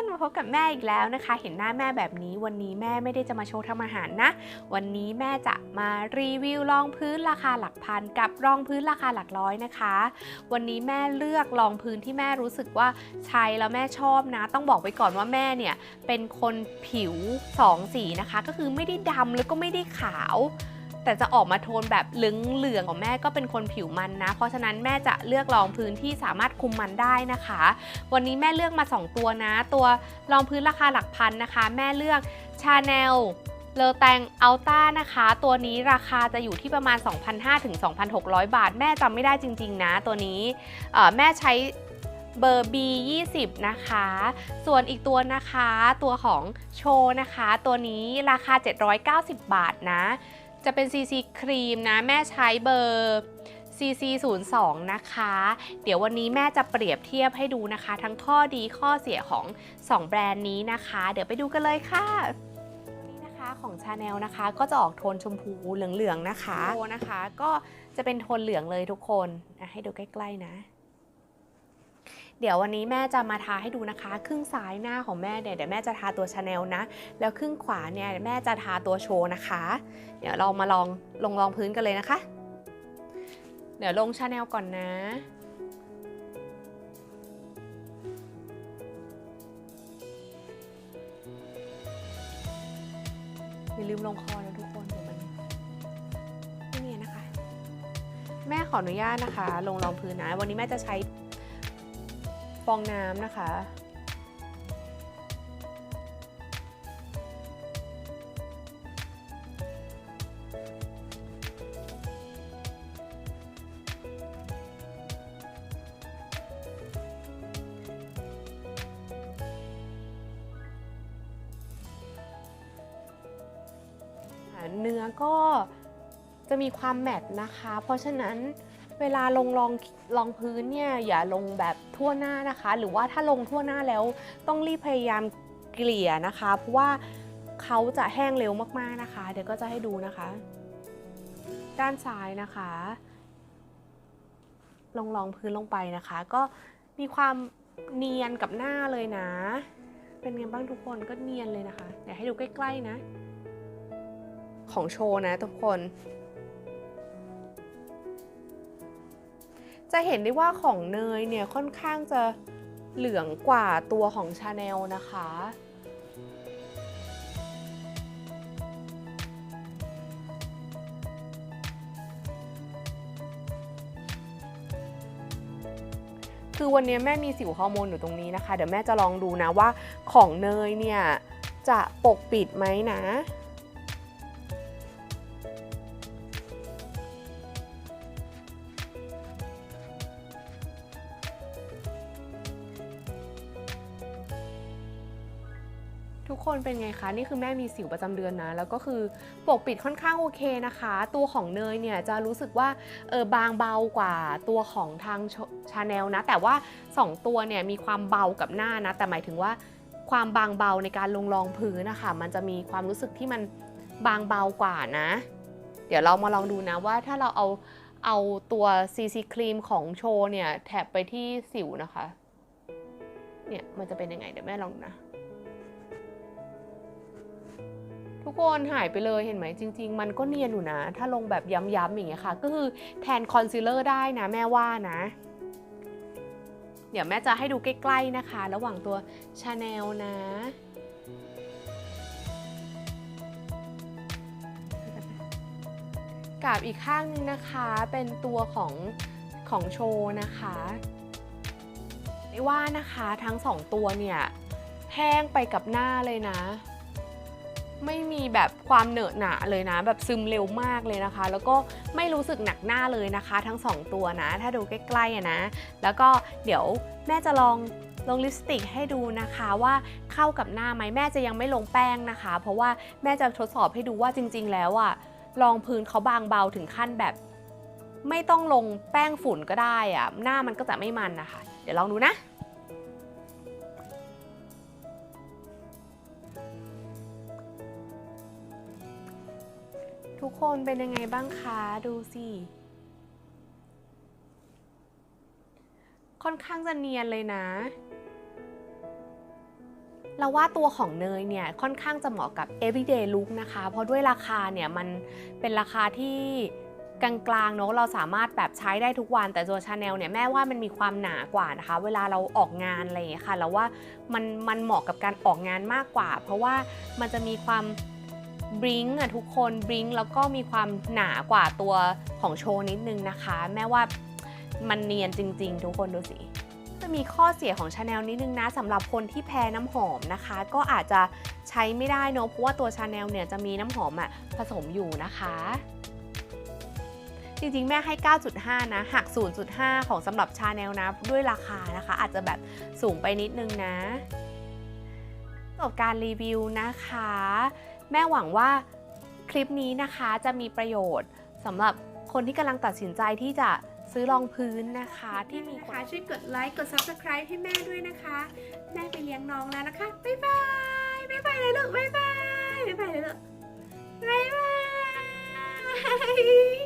นมาพบกับแม่อีกแล้วนะคะ เห็นหน้าแม่แบบนี้ วันนี้แม่ไม่ได้จะมาโชว์ทำอาหารนะ วันนี้แม่จะมารีวิวรองพื้นราคาหลักพันกับรองพื้นราคาหลักร้อยนะคะ วันนี้แม่เลือกรองพื้นที่แม่รู้สึกว่าใช้แล้วแม่ชอบนะ ต้องบอกไว้ก่อนว่าแม่เนี่ยเป็นคนผิวสองสีนะคะ ก็คือไม่ได้ดำแล้วก็ไม่ได้ขาว แต่จะออกมาโทนแบบเหลืองๆของแม่ก็เป็นคนผิวมันนะ เพราะฉะนั้นแม่จะเลือกรองพื้นที่สามารถคุมมันได้นะคะ วันนี้แม่เลือกมา 2 ตัวนะ ตัวรองพื้นราคาหลักพันนะคะ แม่เลือก Chanel เลอแตงอัลต้านะคะ ตัวนี้ราคาจะอยู่ที่ประมาณ 2,500ถึง2,600 บาท แม่จำไม่ได้จริง ๆ นะ ตัวนี้แม่ใช้เบอร์ B20 นะคะ ส่วนอีกตัวนะคะ ตัวของโชนะคะ ตัวนี้ราคา 790 บาทนะ จะเป็น CC ครีมนะ แม่ใช้เบอร์ CC 0 2นะคะ เดี๋ยววันนี้แม่จะเปรียบเทียบให้ดูนะคะ ทั้งข้อดีข้อเสียของ 2 แบรนด์นี้นะคะ เดี๋ยวไปดูกันเลยค่ะนี่นะคะของ Chanel นะคะก็จะออกโทนชมพูเหลืองๆนะคะโทนะคะ ก็จะเป็นโทนเหลืองเลยทุกคนให้ดูใกล้ๆนะ เดี๋ยววันนี้แม่จะมาทาให้ดูนะคะ ครึ่งซ้ายหน้าของแม่เนี่ยเดี๋ยวแม่จะทาตัว Chanel นะ แล้วครึ่งขวาเนี่ยแม่จะทาตัวโชว์นะคะ เดี๋ยวเรามาลองลงรองพื้นกันเลยนะคะ เดี๋ยวลงชาแนลก่อนนะอย่าลืมลงคอนะทุกคนเดี๋ยวมันไม่เนียนนะคะ แม่ขออนุญาตนะคะ ลงรองพื้นนะ วันนี้แม่จะใช้ ฟองน้ำนะคะ เนื้อก็จะมีความแมตต์นะคะ เพราะฉะนั้น เวลาลงรองรองพื้นเนี่ยอย่าลงแบบทั่วหน้านะคะ หรือว่าถ้าลงทั่วหน้าแล้วต้องรีบพยายามเกลี่ยนะคะ เพราะว่าเขาจะแห้งเร็วมากๆนะคะ เดี๋ยวก็จะให้ดูนะคะ ด้านซ้ายนะคะ ลงรองพื้นลงไปนะคะ ก็มีความเนียนกับหน้าเลยนะ เป็นไงบ้างทุกคนก็เนียนเลยนะคะเดี๋ยวให้ดูใกล้ๆนะ ของโชว์นะทุกคน จะเห็นได้ว่าของเนยเนี่ยค่อนข้างจะเหลืองกว่าตัวของชาแนลนะคะ คือวันนี้แม่มีสิวฮอร์โมนอยู่ตรงนี้นะคะ เดี๋ยวแม่จะลองดูนะว่าของเนยเนี่ยจะปกปิดไหมนะ ทุกคนเป็นไงคะ นี่คือแม่มีสิวประจำเดือนนะ แล้วก็คือปกปิดค่อนข้างโอเคนะคะ ตัวของเนยเนี่ยจะรู้สึกว่าเออบางเบากว่าตัวของทางชาแนลนะ แต่ว่า 2 ตัวเนี่ยมีความเบากับหน้านะ แต่หมายถึงว่าความบางเบาในการลงรองพื้นนะคะ มันจะมีความรู้สึกที่มันบางเบากว่านะ เดี๋ยวเรามาลองดูนะว่าถ้าเราเอาเอาตัว CC ครีมของโชเนี่ยแถบไปที่สิวนะคะ เนี่ยมันจะเป็นยังไงเดี๋ยวแม่ลองนะ ทุกคนหายไปเลยเห็นไหมจริง ๆ มันก็เนียนอยู่นะ ถ้าลงแบบย้ำๆอย่างเงี้ยค่ะ ก็คือแทนคอนซีลเลอร์ได้นะแม่ว่านะ เดี๋ยวแม่จะให้ดูใกล้ๆนะคะ ระหว่างตัวชาแนลนะกับอีกข้างหนึงนะคะเป็นตัวของของโชว์นะคะไม่ว่านะคะทั้งสองตัวเนี่ยแห้งไปกับหน้าเลยนะ ไม่มีแบบความเหนอะหนะเลยนะ แบบซึมเร็วมากเลยนะคะ แล้วก็ไม่รู้สึกหนักหน้าเลยนะคะ ทั้ง 2 ตัวนะ ถ้าดูใกล้ๆอะนะ แล้วก็เดี๋ยวแม่จะลองลงลิปสติกให้ดูนะคะว่าเข้ากับหน้าไหมแม่จะยังไม่ลงแป้งนะคะ เพราะว่าแม่จะทดสอบให้ดูว่าจริง ๆ แล้วอะรองพื้นเขาบางเบาถึงขั้นแบบ ไม่ต้องลงแป้งฝุ่นก็ได้อะหน้ามันก็จะไม่มันนะคะ เดี๋ยวลองดูนะ ทุกคนเป็นยังไงบ้างคะดูสิ ค่อนข้างจะเนียนเลยนะ เราว่าตัวของเนยเนี่ยค่อนข้างจะเหมาะกับ everyday look นะคะ เพราะด้วยราคาเนี่ยมันเป็นราคาที่กลางๆเนอะเราสามารถแบบใช้ได้ทุกวันแต่ตัวชาแนลเนี่ยแม่ว่ามันมีความหนากว่านะคะ เวลาเราออกงานอะไรอย่างเงี้ยค่ะเราว่ามันมันเหมาะกับการออกงานมากกว่า เพราะว่ามันจะมีความ บริงอะทุกคนบริงแล้วก็มีความหนากว่าตัวของโชว์นิดนึงนะคะ แม่ว่ามันเนียนจริง ๆ ทุกคนดูสิจะมีข้อเสียของชาแนลนิดนึงนะสำหรับคนที่แพ้น้ำหอมนะคะ ก็อาจจะใช้ไม่ได้เนอะเพราะว่าตัวชาแนลเนี่ยจะมีน้ำหอมอะผสมอยู่นะคะจริงๆ แม่ให้ 9.5 นะ หัก 0.5 ของสำหรับชาแนลนะ ด้วยราคานะคะ อาจจะแบบสูงไปนิดนึงนะ จบการรีวิวนะคะ แม่หวังว่าคลิปนี้นะคะจะมีประโยชน์สำหรับคนที่กำลังตัดสินใจที่จะซื้อรองพื้นนะคะที่มีนะคะช่วยกดไลค์กด Subscribe ให้แม่ด้วยนะคะ แม่ไปเลี้ยงน้องแล้วนะคะ บ๊ายบาย บ๊ายบายเลยลูก บ๊ายบาย บ๊ายบายเลยลูก บ๊ายบาย